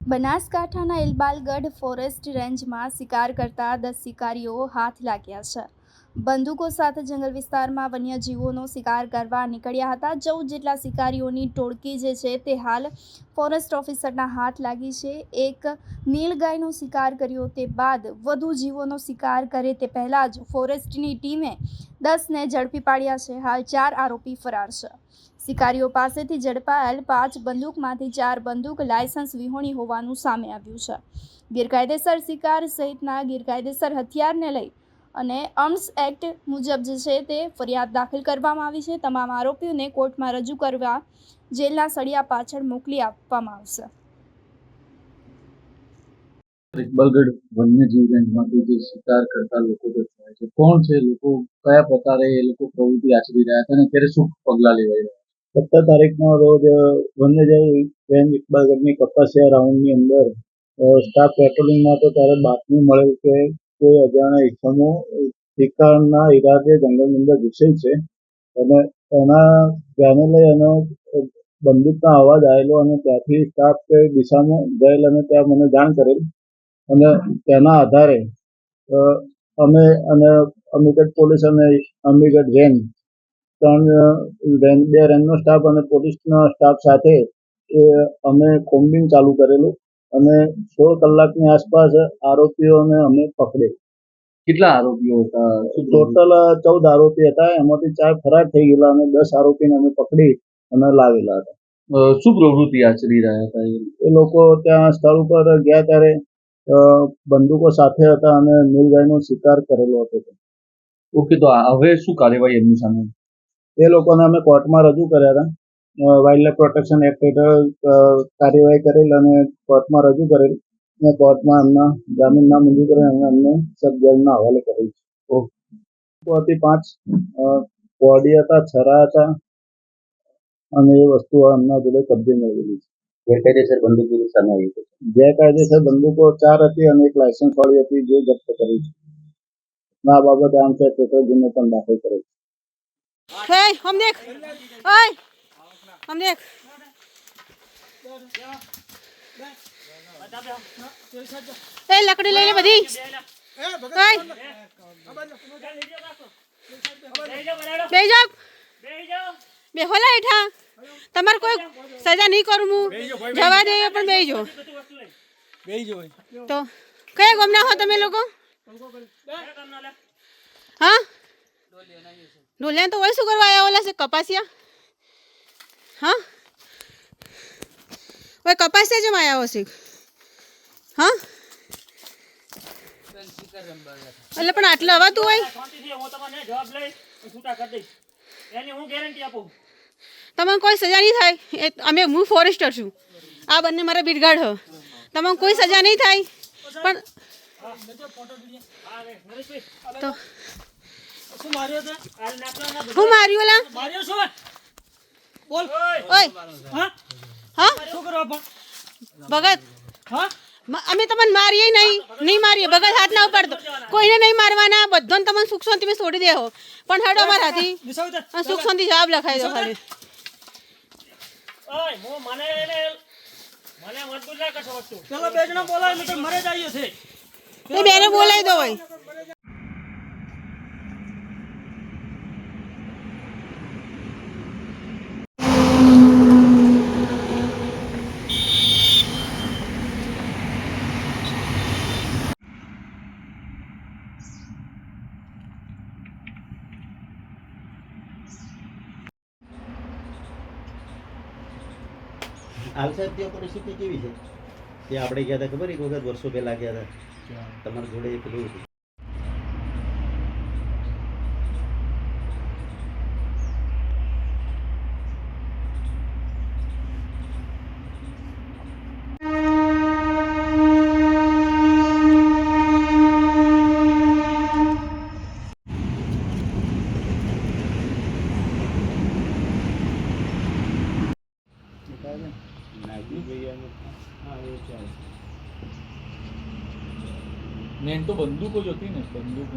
બનાસકાંઠાના ઇલબાલગઢ ફોરેસ્ટ રેન્જમાં શિકાર કરતા દસ શિકારીઓ હાથ લાગ્યા છે. બંદૂકો સાથે જંગલ વિસ્તારમાં વન્યજીવોનો શિકાર કરવા નીકળ્યા હતા. ચૌદ જેટલા શિકારીઓની ટોળકી જે છે તે હાલ ફોરેસ્ટ ઓફિસરના હાથ લાગી છે. એક નીલગાયનો શિકાર કર્યો તે બાદ વધુ જીવોનો શિકાર કરે તે પહેલાં જ ફોરેસ્ટની ટીમે દસને ઝડપી પાડ્યા છે. હાલ ચાર આરોપી ફરાર છે. શિકારીઓ પાસેથી ઝડપાયેલ પાંચ બંદૂકમાંથી ચાર બંદૂક લાયસન્સ વિહોણી હોવાનું સામે આવ્યું છે. ગેરકાયદેસર શિકાર સહિતના ગેરકાયદેસર હથિયારને લઈ અને આર્મ્સ એક્ટ મુજબ જે છે તે ફરિયાદ દાખલ કરવામાં આવી છે. તમામ આરોપીઓને કોર્ટમાં રજૂ કરવા જેલના સળિયા પાછળ મોકલી આપવામાં આવશે. ઇકબાલગઢ વન્યજીવ રેન્જમાંથી જે શિકાર કરતા લોકો જે થાય છે. કોણ છે? લોકો કયા પ્રકારે એ લોકો પ્રવૃત્તિ આચરી રહ્યા છે અને ક્યારે શું પગલાં લેવાઈ રહ્યા સત્તર તારીખના રોજ વન્યજીવ રેન્જ ઇકબાલગઢની કપાસિયા રાઉન્ડની અંદર સ્ટાફ પેટ્રોલિંગમાં તો ત્યારે બાતમી મળેલ કે કોઈ અજાણ્યા ઇસમો શિકારના ઈરાદે જંગલની અંદર ઘૂસે છે અને એના ધ્યાને લઈ અને બંદૂકના અવાજ આવેલો અને ત્યાંથી સ્ટાફ તે દિશામાં ગયેલ અને ત્યાં મને જાણ કરેલ. અને તેના આધારે અમે અને અમીગઢ પોલીસ અને અમીગઢ રેન્જ ત્રણ રેન્જ, બે રેન્જનો સ્ટાફ અને પોલીસના સ્ટાફ સાથે અમે કોમ્બિંગ ચાલુ કરેલું. અને સોળ કલાકની આસપાસ આરોપીઓને અમે પકડે. કેટલા આરોપીઓ હતા? ટોટલ ચૌદ આરોપી હતા. એમાંથી ચાર ફરાર થઈ ગયેલા અને દસ આરોપીને અમે પકડી અને લાવેલા હતા. શું પ્રવૃત્તિ આચરી રહ્યા હતા એ? લોકો ત્યાં સ્થળ ઉપર ગયા ત્યારે બંદૂકો સાથે હતા અને નીલગાયનો શિકાર કરેલો હતો. ઓકે તો હવે શું કાર્યવાહી એમની સામે? એ લોકોને અમે કોર્ટમાં રજૂ કર્યા હતા. વાઇલ્ડ લાઇફ પ્રોટેક્શન એક્ટ હેઠળ કાર્યવાહી કરેલ અને કોર્ટમાં રજૂ કરેલ. અને કોર્ટમાં એમના જામીન ના મંજૂર કરેલ અને એમને સબ જેલના હવાલે કરેલ છે. હતી પાંચ બોડી હતા છરા હતા અને એ વસ્તુ એમના જોડે કબજે મેળવેલી છે. ગેરકાયદેસર બંદૂકો સામે આવી છે. ગેરકાયદેસર બંદૂકો ચાર હતી અને એક લાયસન્સ વાળી હતી જે જપ્ત કરી છે. આ બાબતે આમ છે ગુનો પણ દાખલ કરે છે. હમ દેખ. અમને એ લકડી લઈ લે બધી બે જાવ બે હોલા હેઠા તમારે કોઈ સજા નહીં કરું હું જવા દે પણ બે જો તો કયા ગમના હો તમે લોકો? હા? ડોલિયા તો ઓછું કરવા આવ્યા ઓલા છે? કપાસિયા? હા? ઓય કપાસિયા જેમ માયા હશે હા? એટલે પણ આટલું હવાતું હોય? તમને કોઈ સજા નહીં થાય? એ અમે હું ફોરેસ્ટર છું. આ બંને મારા બિરગાડ હો. તમને કોઈ સજા નહીં થાય? પણ તો છે? હું માર્યું ઓલા? બોલ. ઓય. હા? હા? શું કરવા પણ ભગત. હા? અમે તમને મારીએ નહીં. નહીં મારીએ. ભગત હાથ ના ઉપાડતો કોઈને નહીં મારવાના. બધાને તમને સુખ શાંતિ મેં છોડી દેહો. પણ હડો મારાથી દિશાવી સુખ શાંતિ જવાબ લખાઈ દો ખાલી. ઓય હું મને એને મને બોલાય એટલે મરે જ છે. એ બેને બોલાવી દો હોય હાલ સાહેબ ત્યાં પરિસ્થિતિ કેવી છે? તે આપણે ગયા હતા ખબર? એક વખત વર્ષો પહેલા ગયા હતા. તમારી જોડે પેલું મેન તો બંદૂકો જ હતી ને બંદૂકો